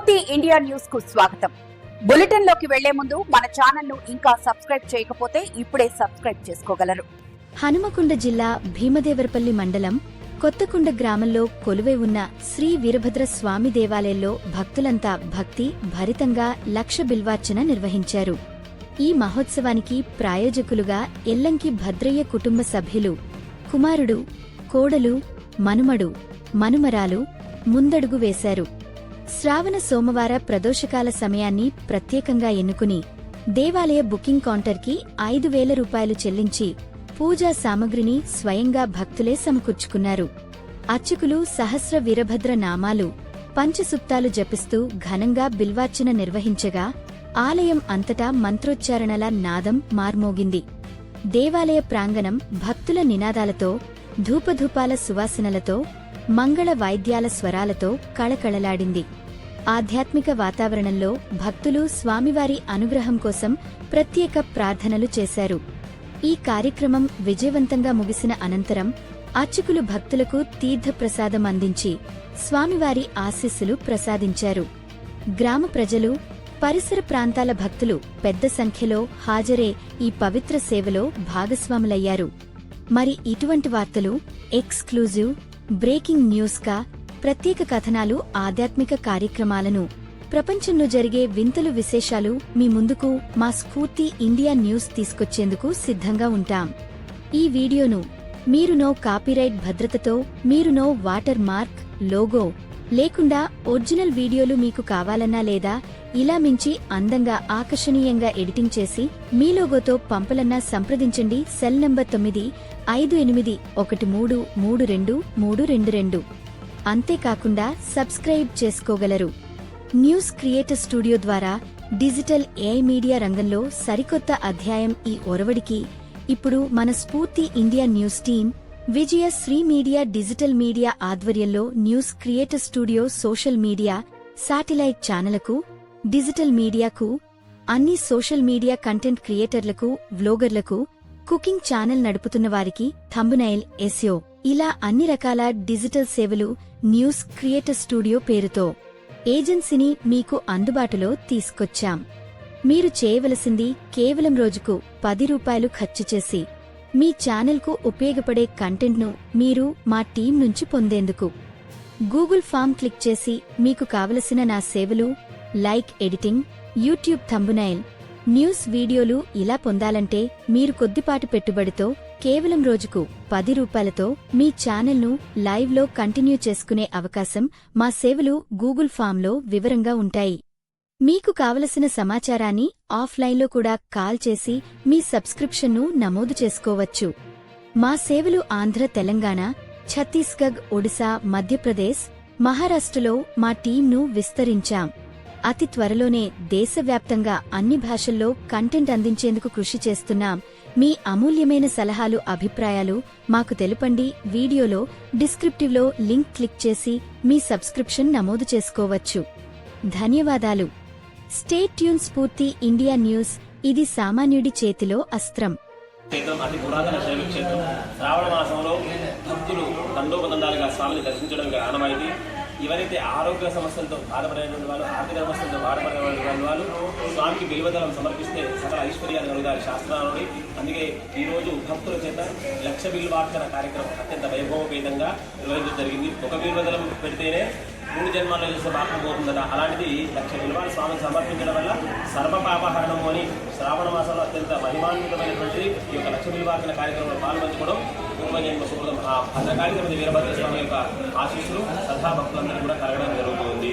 పూర్తి ఇండియా న్యూస్కు స్వాగతం. బులెటిన్లోకి వెళ్ళే ముందు మన ఛానల్ను ఇంకా సబ్స్క్రైబ్ చేయకపోతే ఇప్పుడే సబ్స్క్రైబ్ చేసుకోగలరు. హనుమకొండ జిల్లా భీమదేవరపల్లి మండలం కొత్తకుండ గ్రామంలో కొలువై ఉన్న శ్రీ వీరభద్ర స్వామి దేవాలయంలో భక్తులంతా భక్తి భరితంగా లక్ష బిల్వార్చన నిర్వహించారు. ఈ మహోత్సవానికి ప్రాయోజకులుగా ఎల్లంకి భద్రయ్య కుటుంబ సభ్యులు కుమారుడు కోడలు మనుమడు మనుమరాలు ముందడుగు వేశారు. శ్రావణ సోమవార ప్రదోషకాల సమయాన్ని ప్రత్యేకంగా ఎన్నుకుని దేవాలయ బుకింగ్ కౌంటర్కి ఐదు వేల రూపాయలు చెల్లించి పూజా సామగ్రిని స్వయంగా భక్తులే సమకూర్చుకున్నారు. అర్చకులు సహస్ర వీరభద్ర నామాలు పంచసుప్తాలు జపిస్తూ ఘనంగా బిల్వార్చన నిర్వహించగా ఆలయం అంతటా మంత్రోచ్చారణల నాదం మార్మోగింది. దేవాలయ ప్రాంగణం భక్తుల నినాదాలతో ధూపధూపాల సువాసనలతో మంగళ వాయిద్యాల స్వరాలతో కళకళలాడింది. ఆధ్యాత్మిక వాతావరణంలో భక్తులు స్వామివారి అనుగ్రహం కోసం ప్రత్యేక ప్రార్థనలు చేశారు. ఈ కార్యక్రమం విజయవంతంగా ముగిసిన అనంతరం అర్చకులు భక్తులకు తీర్థప్రసాదం అందించి స్వామివారి ఆశీస్సులు ప్రసాదించారు. గ్రామ ప్రజలు పరిసర ప్రాంతాల భక్తులు పెద్ద సంఖ్యలో హాజరే ఈ పవిత్ర సేవలో భాగస్వాములయ్యారు. మరి ఇటువంటి వార్తలు ఎక్స్క్లూజివ్ బ్రేకింగ్ న్యూస్గా ప్రత్యేక కథనాలు ఆధ్యాత్మిక కార్యక్రమాలను ప్రపంచంలో జరిగే వింతలు విశేషాలు మీ ముందుకు మా స్ఫూర్తి ఇండియా న్యూస్ తీసుకొచ్చేందుకు సిద్ధంగా ఉంటాం. ఈ వీడియోను మీరు నో కాపీరైట్ భద్రతతో మీరు నో వాటర్ మార్క్ లోగో లేకుండా ఒరిజినల్ వీడియోలు మీకు కావాలన్నా లేదా ఇలా మించి అందంగా ఆకర్షణీయంగా ఎడిటింగ్ చేసి మీ లోగోతో పంపలన్నా సంప్రదించండి. సెల్ నంబర్ తొమ్మిది ఐదు ఎనిమిది ఒకటి మూడు మూడు రెండు మూడు రెండు రెండు. అంతేకాకుండా సబ్స్క్రైబ్ చేసుకోగలరు. న్యూస్ క్రియేటర్ స్టూడియో ద్వారా డిజిటల్ ఏఐ మీడియా రంగంలో సరికొత్త అధ్యాయం ఈ ఒరవడికి ఇప్పుడు మన Spoorthi India news team Vijaya Sri media digital media ఆధ్వర్యంలో news creator studio social media satellite ఛానళ్ళకు digital మీడియాకు అన్ని సోషల్ మీడియా కంటెంట్ క్రియేటర్లకు వ్లోగర్లకు కుకింగ్ ఛానల్ నడుపుతున్న వారికి థంబునైల్ ఎస్యో ఇలా అన్ని రకాల డిజిటల్ సేవలు న్యూస్ క్రియేటర్ స్టూడియో పేరుతో ఏజెన్సీని మీకు అందుబాటులో తీసుకొచ్చాం. మీరు చేయవలసింది కేవలం రోజుకు పది రూపాయలు ఖర్చు చేసి మీ ఛానల్కు ఉపయోగపడే కంటెంట్ను మీరు మా టీం నుంచి పొందేందుకు. గూగుల్ ఫామ్ క్లిక్ చేసి మీకు కావలసిన నా సేవలు like editing YouTube thumbnail news వీడియోలు ఇలా పొందాలంటే మీరు కొద్దిపాటి పెట్టుబడితో కేవలం రోజుకు పది రూపాయలతో మీ ఛానల్ను లైవ్లో కంటిన్యూ చేసుకునే అవకాశం మా సేవలు గూగుల్ ఫామ్లో వివరంగా ఉంటాయి. మీకు కావలసిన సమాచారాన్ని ఆఫ్లైన్లో కూడా కాల్ చేసి మీ సబ్స్క్రిప్షన్ను నమోదు చేసుకోవచ్చు. మా సేవలు ఆంధ్ర తెలంగాణ ఛత్తీస్గఢ్ ఒడిశా మధ్యప్రదేశ్ మహారాష్ట్రలో మా టీంను విస్తరించాం. అతి త్వరలోనే దేశవ్యాప్తంగా అన్ని భాషల్లో కంటెంట్ అందించేందుకు కృషి చేస్తున్నాం మీ అమూల్యమైన సలహాలు అభిప్రాయాలు మాకు తెలుపండి. వీడియోలో డిస్క్రిప్టివ్లో లింక్ క్లిక్ చేసి మీ సబ్స్క్రిప్షన్ నమోదు చేసుకోవచ్చు. ధన్యవాదాలు. Stay tuned Spoorthi India news ఇది సామాన్యుడి చేతిలో అస్త్రం. క్షేత్రం అతి పురాతన శైవ క్షేత్రం శ్రావణ మాసంలో భక్తులు తండోపతండాలుగా స్వామిని దర్శించడం ఆనవాయితీ. ఎవరైతే ఆరోగ్య సమస్యలతో బాధపడేటువంటి వాళ్ళు ఆర్థిక సమస్యలతో బాధపడేటువంటి వాళ్ళు స్వామికి బిల్వదలం సమర్పిస్తే సకల ఐశ్వర్యాలు కలుగుతారు శాస్త్రాలని అందుకే ఈరోజు భక్తుల చేత లక్ష బిల్వార్చన కార్యక్రమం అత్యంత వైభవపేతంగా నిర్వహించడం జరిగింది. ఒక బిల్వదలం పెడితేనే మూడు జన్మాల్లో చేసే పాపం పోతుందట. అలాంటిది లక్ష బిల్వాలు స్వామికి సమర్పించడం వల్ల సర్వ పాపహరణము అని శ్రావణ మాసంలో అత్యంత మహిమాన్వితమైనటువంటి ఈ యొక్క లక్ష బిల్వార్చన కార్యక్రమంలో పాల్పంచుకోవడం పూర్వజన్మ సుకృతం ఆ పథకానికి వీరభద్ర స్వామి యొక్క ఆశీస్సులు సదా భక్తులందరూ కూడా కలగడం జరుగుతుంది.